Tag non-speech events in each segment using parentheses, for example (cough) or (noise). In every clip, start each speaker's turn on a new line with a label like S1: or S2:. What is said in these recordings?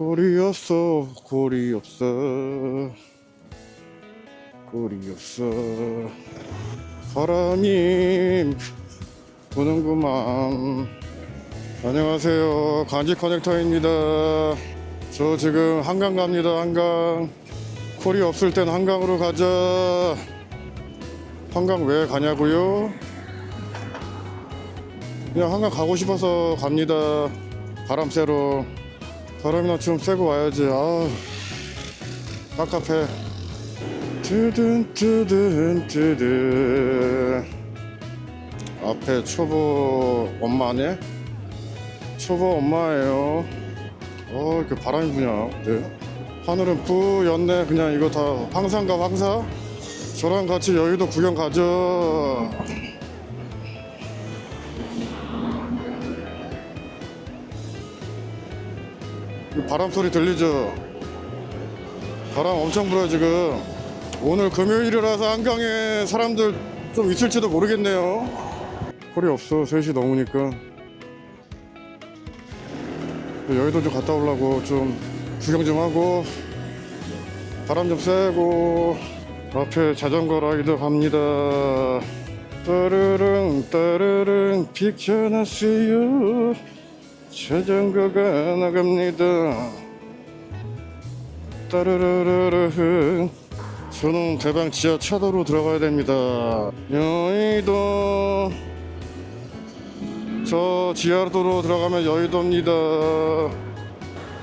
S1: 꼴이 없어 꼴이 없어. 꼴이 없어. 바람이 부는구만. 안녕하세요. 간지 커넥터입니다. 저 지금 한강 갑니다 한강. 콜이 없을 땐 한강으로 가자. 한강 왜 가냐고요? 그냥 한강 가고 싶어서 갑니다. 바람 쐬러 바람이나 좀 쐬고 와야지. 아 깝깝해. 드든 드든 드든 앞에 초보 엄마네 초보 엄마예요. 어 이렇게 바람이 부냐? 네. 하늘은 뿌였네. 그냥 이거 다 황사인가 황사? 저랑 같이 여의도 구경 가죠 바람 소리 들리죠? 바람 엄청 불어요 지금. 오늘 금요일이라서 한강에 사람들 좀 있을지도 모르겠네요. 콜이 없어 3시 넘으니까. 여의도 좀 갔다 오려고 좀 구경 좀 하고 바람 좀 쐬고 앞에 자전거 라이더 갑니다. 따르릉 따르릉 비켜놨어요 자전거가 나갑니다. 따르르르르 저는 대방 지하 차도로 들어가야 됩니다. 여의도. 저 지하도로 들어가면 여의도입니다.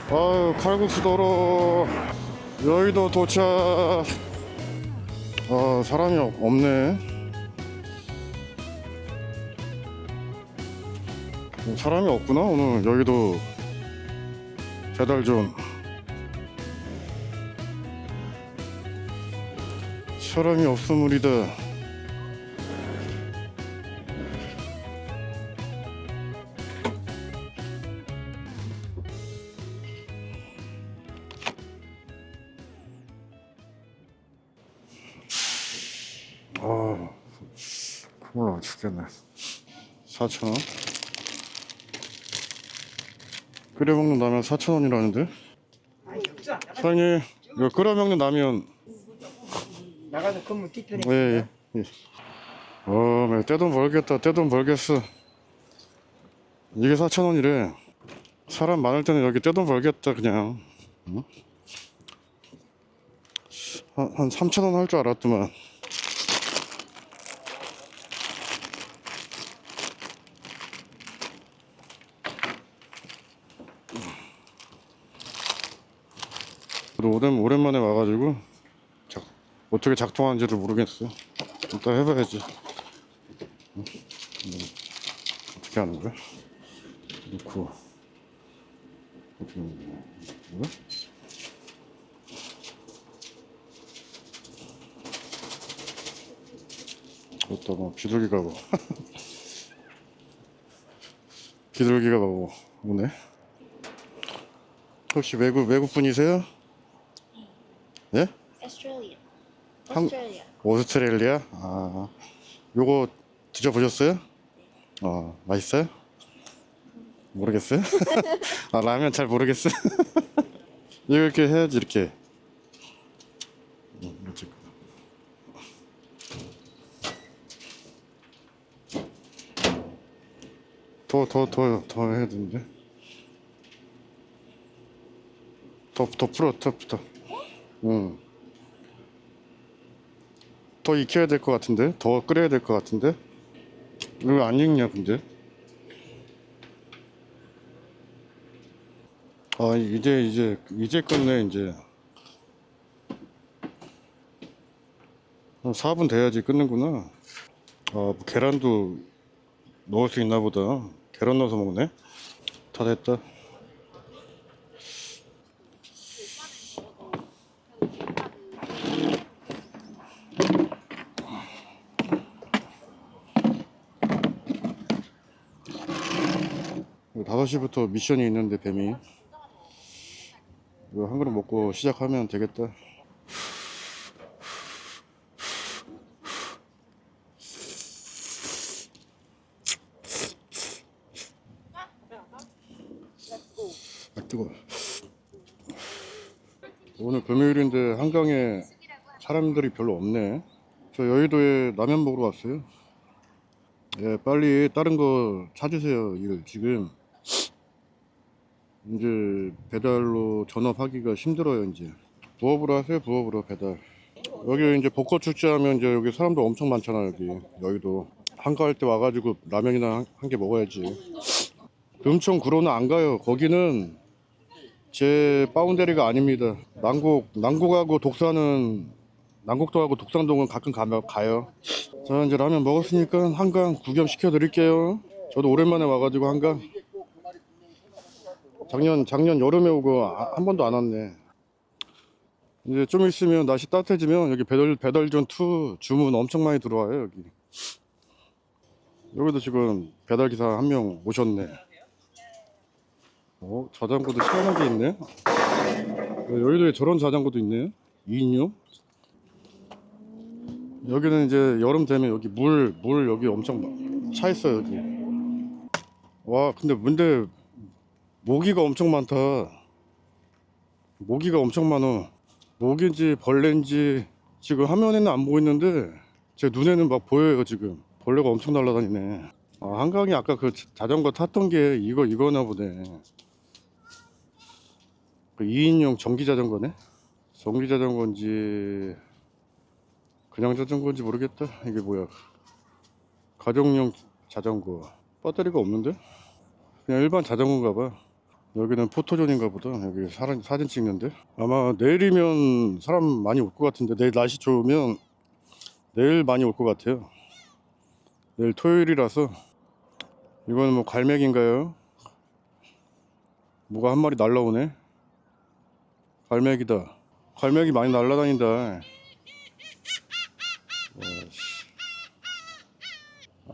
S1: 아유 칼국수 도로. 여의도 도착. 아 사람이 없- 없네 사람이 없구나 오늘. 여의도 배달존. 사람이 없으므리다. 아 콜라 죽겠네. 4,000원 끓여 먹는 라면 4,000원이라는데 사장님 이거 끓여 먹는 라면
S2: 나가서 건물 뒤편에
S1: 예, 예. 예. 어, 매 떼돈 벌겠다. 떼돈 벌겠어. 이게 4,000원이래. 사람 많을 때는 여기 떼돈 벌겠다, 그냥. 응? 한, 한 3,000원 할 줄 알았더만. 오랜, 오랜만에 와가지고 작, 어떻게 작동하는지를 모르겠어. 일단 해봐야지. 응? 뭐, 어떻게 하는 거야? 놓고 어떻게 하는 거야? 뭐야? 그것도 뭐 비둘기가 뭐 (laughs) 비둘기가 뭐 오네. 혹시 외국 외국 분이세요? 예?
S3: Australia.
S1: 한-
S3: Australia.
S1: 오스트레일리아? 아, 요거 드셔보셨어요? 아, 맛있어요? 모르겠어요? (laughs) 아, 라면 잘 모르겠어요? (laughs) 이렇게 해야지, 이렇게. 음, 이렇게. 더, 더, 더, 더 해야 되는데. 더, 더 풀어, 더, 더. 응. 더 익혀야 될 것 같은데? 더 끓여야 될 것 같은데? 왜 안 익냐 근데? 아 이제 이제 이제 끝내 이제. 한 4분 돼야지 끊는구나. 아 뭐 계란도 넣을 수 있나 보다. 계란 넣어서 먹네. 다 됐다 다섯 시부터 미션이 있는데 뱀이 이거 한 그릇 먹고 시작하면 되겠다. 아 뜨거. 오늘 금요일인데 한강에 사람들이 별로 없네. 저 여의도에 라면 먹으러 왔어요. 예, 빨리 다른 거 찾으세요. 일 지금 이제 배달로 전업하기가 힘들어요. 이제 부업으로 하세요. 부업으로 배달. 여기 이제 벚꽃 축제하면 이제 여기 사람도 엄청 많잖아 여기 여의도 한가할 때 와가지고 라면이나 한 개 먹어야지. 금천 구로는 안 가요. 거기는 제 바운더리가 아닙니다. 난곡 난곡하고 독산은 난곡동하고 독산동은 가끔 가면 가요. 자 이제 라면 먹었으니까 한강 구경 시켜 드릴게요. 저도 오랜만에 와가지고 한강 작년 작년 여름에 오고 아- 한 번도 안 왔네. 이제 좀 있으면 날씨 따뜻해지면 여기 배달 배달전 2 주문 엄청 많이 들어와요 여기. 여기도 지금 배달 기사 한 명 오셨네. 어 자전거도 시원하게 있네. 어, 여의도에 저런 자전거도 있네요. 2인용. 여기는 이제 여름 되면 여기 물, 물 여기 엄청 차 있어요, 여기. 와, 근데 근데 모기가 엄청 많다. 모기가 엄청 많어. 모기인지 벌레인지 지금 화면에는 안 보이는데 제 눈에는 막 보여요, 지금. 벌레가 엄청 날아다니네. 아, 한강이 아까 그 자- 자전거 탔던 게 이거 이거나 보네. 그 2인용 전기 자전거네. 전기 자전거인지 그냥 자전거인지 모르겠다. 이게 뭐야? 가정용 자전거. 배터리가 없는데? 그냥 일반 자전거인가 봐. 여기는 포토존인가 보다. 여기 사진, 사진 찍는데. 아마 내일이면 사람 많이 올 것 같은데 내일 날씨 좋으면 내일 많이 올 것 같아요. 내일 토요일이라서 이거는 뭐 갈매기인가요? 뭐가 한 마리 날라오네. 갈매기다. 갈매기 많이 날라다닌다.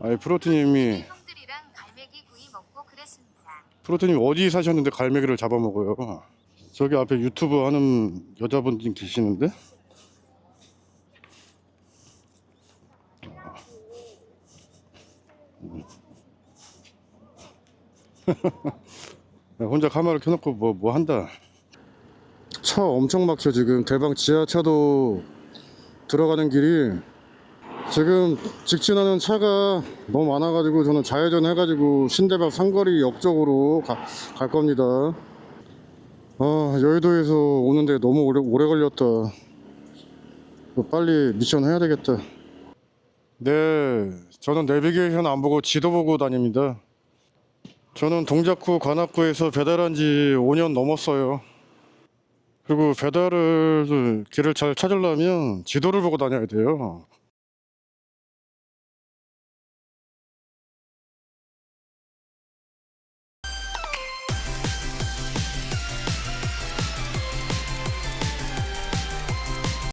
S1: 아이 프로틴님이
S3: 형들이랑 갈매기 구이 먹고 그랬습니다.
S1: 프로틴님 어디 사셨는데 갈매기를 잡아먹어요? 저기 앞에 유튜브 하는 여자분들 계시는데? (laughs) 혼자 카메라 켜놓고 뭐, 뭐 한다. 차 엄청 막혀 지금 대방 지하차도 들어가는 길이 지금 직진하는 차가 너무 많아가지고 저는 좌회전 해가지고 신대방 상거리 역 쪽으로 가- 갈 겁니다. 아 여의도에서 오는데 너무 오래, 오래 걸렸다. 빨리 미션 해야 되겠다. 네, 저는 내비게이션 안 보고 지도 보고 다닙니다. 저는 동작구 관악구에서 배달한 지 5년 넘었어요. 그리고 배달을 길을 잘 찾으려면 지도를 보고 다녀야 돼요.